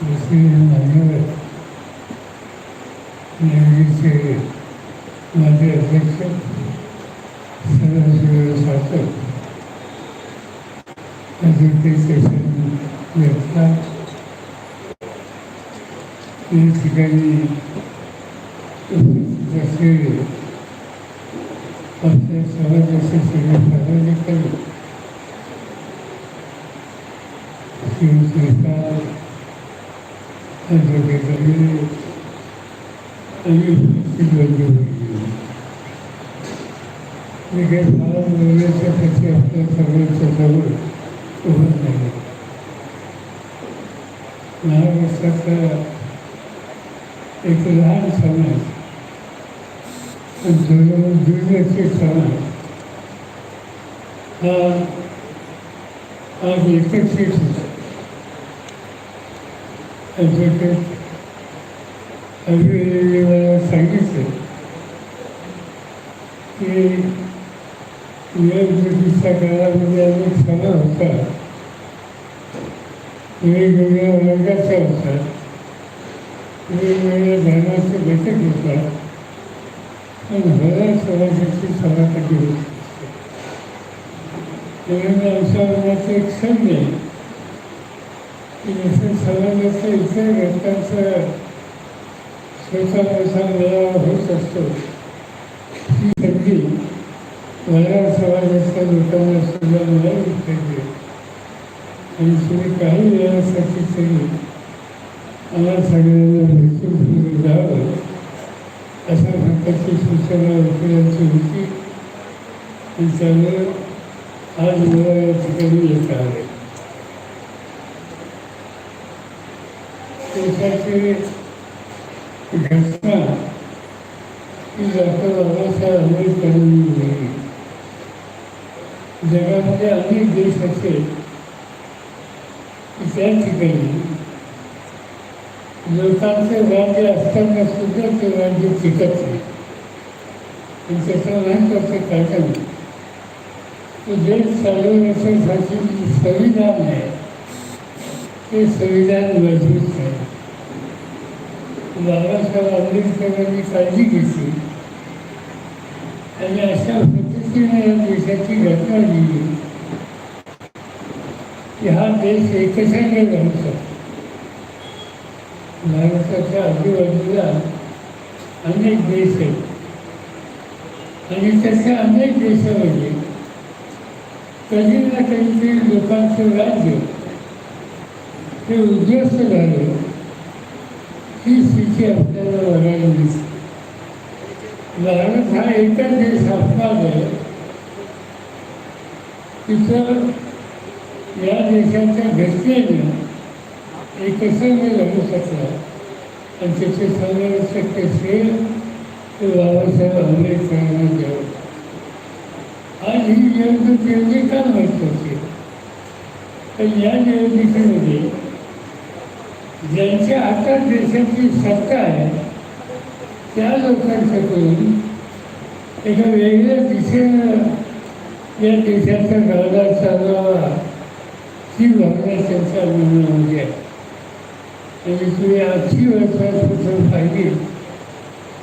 दुसरी नेहमीचे माझे अध्यक्ष सदाशिव सातव एज्युकेशन व्यवस्था या ठिकाणी उपस्थित असलेले आपल्या समाजाचे सगळे शिवसंस्कार अध्यक्षांनी आणि उपस्थित बंधू मी काही फार बोलण्याच्यापेक्षा आपल्या सर्वांच्या जवळ उभं नाही महाराष्ट्राचा एक लहान समाज जवळ दुर्लक्षित समाज हा आज एकत्रित होतो ॲडव्होकेट अभिनेनी मला सांगितलं की निवडणुकीच्या काळामध्ये अनेक सभा होतात वेगवेगळ्या वर्गाच्या होतात वेगवेगळ्या धर्माचे घटक होतात पण बऱ्याच समाजाची सभापती होती. होत म्हणून आमच्या मनात एक संधी आहे. की जसं समाजाच्या इतर घटकांचा स्वतःचा मेळावा होत असतो ही संधी मला समाजाच्या लोकांना सुद्धा मिळाली पाहिजे आणि तुम्ही काही वेळासाठी तरी आम्हाला सगळ्यांना भेटून फिरून जावं अशा प्रकारची सूचना वकिलांची होती आणि त्यामुळे आज मला या ठिकाणी येत आहे देशाची घटना ही डॉक्टर बाबासाहेब आंबेडकरांनी लिहिली जगामध्ये अनेक देश असे की त्या ठिकाणी लोकांचे राज्य असताना सुद्धा ते राज्य टिकत नाही आणि त्याचं महत्वाचं कारण तो देश चालवण्यासाठी जी संविधान आहे ते संविधान मजबूत आहे. बाबासाहेब आंबेडकरांनी काळजी घेतली आणि अशा पद्धतीने या देशाची घटना लिहिली. की हा देश एकसाने राहू शकतो भारताच्या आजूबाजूला अनेक देश आहेत. आणि तशा अनेक देशामध्ये कधी ना कधीतरी लोकांचं राज्य हे उद्ध्वस्त झालं. ही स्थिती आपल्याला बघायला दिसते. भारत हा एकच देश असणार आहे तिथं या देशाच्या घटनेनं एकसंग लढू शकला आणि त्याचे सर्व शक्य श्रेय ते बाबासाहेब आंबेडकरांना द्यावं आज ही निवडणूक एवढी का महत्वाची तर या निवडणुकीमध्ये ज्यांच्या हातात देशाची सत्ता आहे त्या लोकांच्याकडून एका वेगळ्या दिशेनं या देशाचा गाडा चालवावा ही भावना त्यांच्या मनामध्ये आहे. आणि तुम्ही आजची वर्तमानपत्र पाहिजे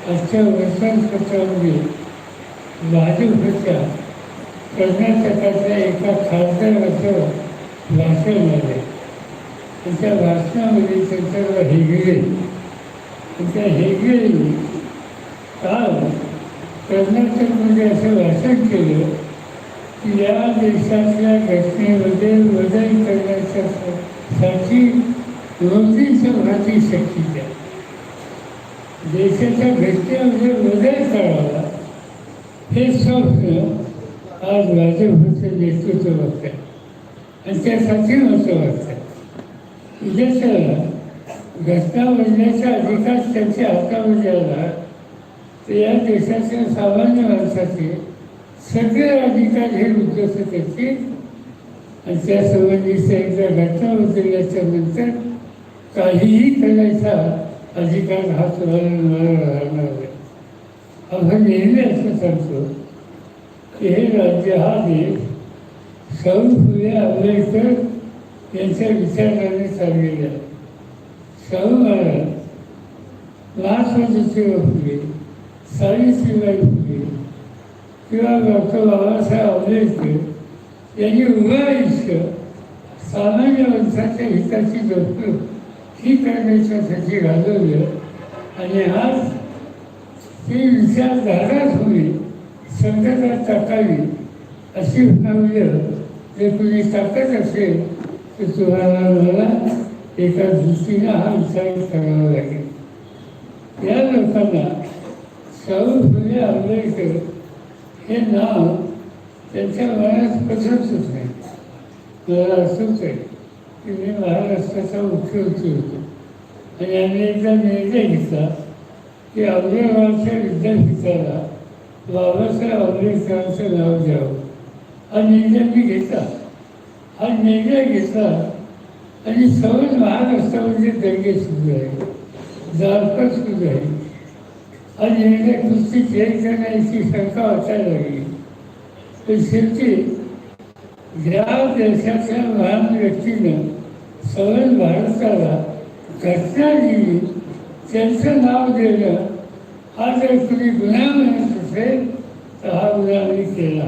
आजच्या वर्तमानपत्रामध्ये भाजपच्या कर्नाटकातल्या एका खासदाराचं भाषण झालं त्याच्या वाचनामध्ये भाषणामध्ये त्यांच्यावर हेगडे आणि त्या हेगडेने काल कर्नाटकमध्ये म्हणजे असं भाषण केलं की या देशातल्या घटनेमध्ये बदलसाठी नोंदीच्या भाती शक्ती द्या. देशाच्या घटनेमध्ये बदल करावा हे स्वप्न आज भाजपचं नेतृत्व वाटतं आहे आणि त्यासाठी असं वाटतं उद्याच्याला घटना बदलण्याचा अधिकार त्यांच्या हातामध्ये आला तर या देशाच्या सामान्य माणसाचे सगळे अधिकार हे उद्ध्वस्त करतील आणि त्यासंबंधीच्या एकदा घटना बदलल्याच्या नंतर काहीही करायचा अधिकार हा तुम्हाला मला राहणार नाही. आपण नेहमी असं सांगतो की हे राज्य हा देश शाहू फुले आंबेडकर यांच्या विचाराने चाललेल्या शाहू महाराज महात्मा फुले सावित्रीबाई फुले किंवा डॉक्टर बाबासाहेब आंबेडकर यांनी उभं आयुष्य सामान्य माणसाच्या हिताची जपणूक ही करण्याच्यासाठी घालवलं. आणि आज ती विचारधाराच होईल संकटात टाकावी अशी भावलं जर कुणी टाकत असेल तर तुम्हाला मला एका दृष्टीनं हा विचार करावा लागेल. या लोकांना शाहू फुले आंबेडकर हे नाव त्यांच्या मनात पसरतच नाही. मला असंच आहे की मी महाराष्ट्राचा मुख्यमंत्री होतो. आणि आम्ही एकदा निर्णय घेतला की औरंगाबादच्या विद्यापीठाला बाबासाहेब आंबेडकरांचं नाव द्यावं. हा निर्णय मी घेतला. हा निर्णय घेतला आणि सर्व महाराष्ट्रामध्ये दंगे सुरू आहे. जाळपत सुरू आहे. हा निर्णय कुस्ती चेक करण्याची शंका वाटायला लागली. तर शेवटी ज्या देशाच्या महान व्यक्तीनं सवय भारताला घटना दिली त्यांचं नाव देणं हा जर कुणी गुन्हा म्हणत असेल तर हा गुन्हा मी केला.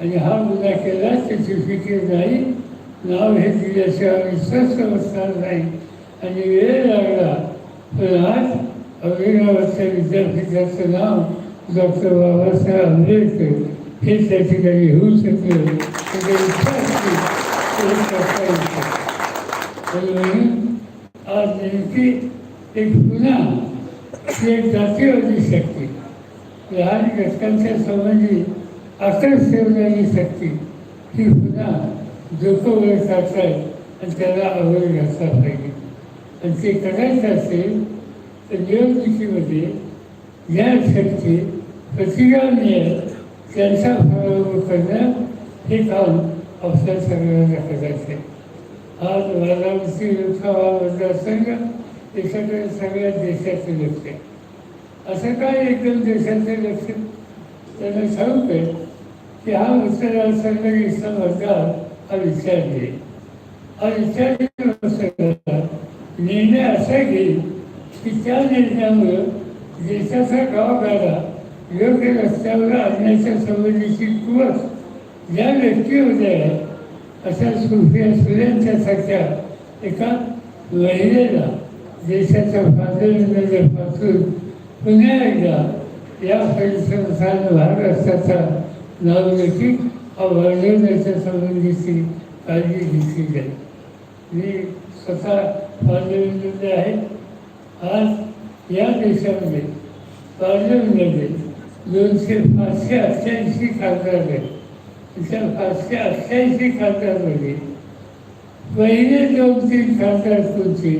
आणि हा गुन्हा केला त्याची फिकीर नाही नाव हे दिल्याशिवाय विश्वास बसणार नाही. आणि वेळ लागला पण आज औरंगाबादच्या विद्यापीठाचं नाव डॉक्टर बाबासाहेब आंबेडकर हे त्या ठिकाणी होऊ शकलं त्याचा विश्वास म्हणून आज नेमकी एक पुन्हा ही एक जातीवादी शक्ती. लहान घटकांच्या संबंधी आकर्ष ठेवणारी शक्ती ही पुन्हा डोकं आहे आणि त्याला आवड घातला पाहिजे. आणि ते करायचं असेल तर निवडणुकीमध्ये या शक्ती प्रतिगामी त्यांचा पराभव करणं हे काम आपल्या सगळ्यांना करायचं आहे. आज बारामती लोकसभा मतदारसंघ त्याच्याकडे सगळ्या देशाचं लक्ष आहे असं काय एकदम देशाचं लक्ष त्यांना ठाऊक आहे की हा मतदारसंघ इथला हा विचार घे. हा विचार निर्णय असा घे की त्या निर्णयामुळं देशाचा गावगाडा योग्य रस्त्यावर आणण्याच्या संबंधीची कुवत ज्या व्यक्ती होत्या. अशा सुफिया सुऱ्यांच्यासारख्या एका महिलेला देशाच्या स्वातंत्र्यापासून पुन्हा एकदा या परिसरानं महाराष्ट्राचा लावण्याची वाढवण्याच्या संबंधीची काळजी घेतली जाईल. मी स्वतः पार्लमेंटमध्ये आहे आज या देशामध्ये पार्लमेंटमध्ये दोनशे पाचशे अठ्ठ्याऐंशी खासदार आहेत. त्या पाचशे अठ्ठ्याऐंशी खासदारमध्ये पहिले दोन तीन खासदार कोणते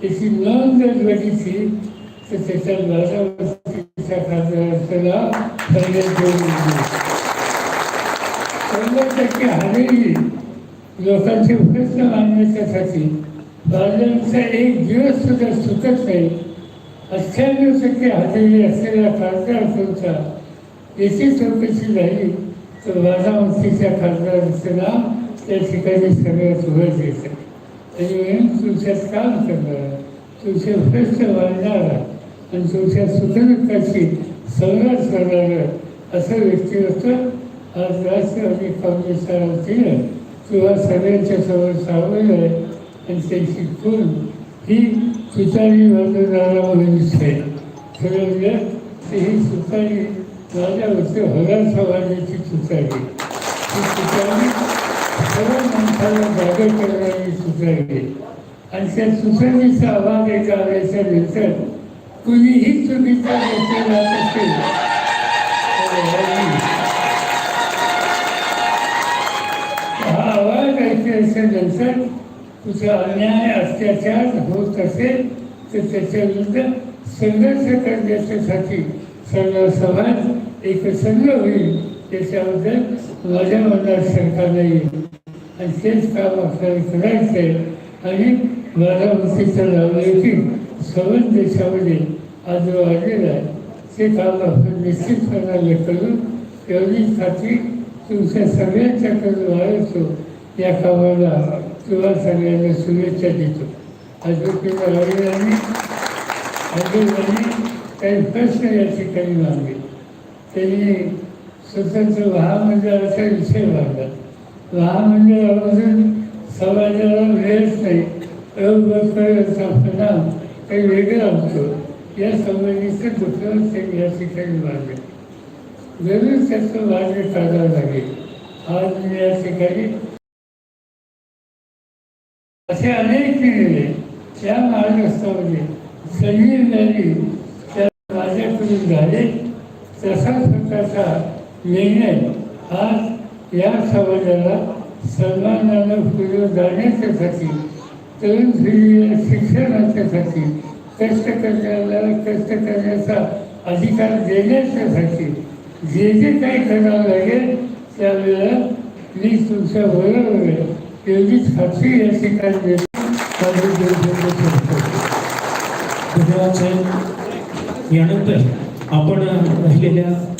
त्याची नोंद जर बघितली तर त्याच्या बारामतीच्या खासदाराचं नाव पहिले दोन टक्के हजेरी लोकांचे प्रश्न मांडण्याच्यासाठी पार्लमेंटचा एक दिवस सुद्धा सुटत नाही. अठ्ठ्याण्णव टक्के हजेरी असलेला खासदार याची चौकशी झाली तर बारामतीच्या खासदारांचं नाव त्या ठिकाणी सगळ्यात वर येतं. आणि म्हणून तुमच्यात काम करणारा तुमचे प्रश्न मांडणारा आणि तुमच्या सुखदुःखाची संघर्ष करणारं असं व्यक्तिमत्व आज जास्त अधिक काँग्रेसच्या वतीनं किंवा सगळ्यांच्या समोर सामील आहे आणि त्यांची खून ही सुतारी वाजवणारा दिसते आहे ठरवलं तर ही तुतारी माझ्यावरती हजार समाजाची सुतारी. ही सुतारी सर्व माणसाला जागे करणारी सुतारी. आणि त्या तुतारीचा आवाज एक आल्याच्यानंतर कुणीही चुकीचा असेल ऐकल्याच्यानंतर तुझा अन्याय अत्याचार होत असेल तर त्याच्याविरुद्ध संघर्ष करण्याच्यासाठी सर्व समाज एक संघ होईल त्याच्याबद्दल माझ्या मनात शंका नाही. आणि तेच काम आपल्याला करायचं आहे आणि बारामतीचं नावलौकिक संबंध देशामध्ये आज जो आलेला आहे. ते काम आपण निश्चितपणाने करू एवढी खात्री तुमच्या सगळ्यांच्याकडून वाढवतो या कामाला तुम्हा सगळ्यांना शुभेच्छा देतो. अजून रविवारी अजूनही काही प्रश्न या ठिकाणी मागले त्यांनी स्वतंत्र महामंडळाचा विषय मांडला. महामंडळामधून समाजाला वेळच नाही. अवघडचा परिणाम काही वेगळा होतो. या संबंधीचं दुसरं त्यांनी या ठिकाणी मांडले. जरूर त्याचं मार्ग काढावं लागेल. आज मी या ठिकाणी असे अनेक निर्णय त्या महाराष्ट्रामध्ये संजीव गांधी त्या माझ्याकडून झाले. तसा प्रकारचा निर्णय आज या समाजाला सन्मानानं पुढे जाण्याच्यासाठी तरुण पिढीला शिक्षणाच्यासाठी कष्ट करण्याला कष्ट करण्याचा अधिकार देण्याच्यासाठी जे जे काही करावं लागेल त्यावेळेला मी तुमच्या बरोबर आहे. एवढीच खात्री या ठिकाणी धन्यवाद साहेब यानंतर आपण राहिलेल्या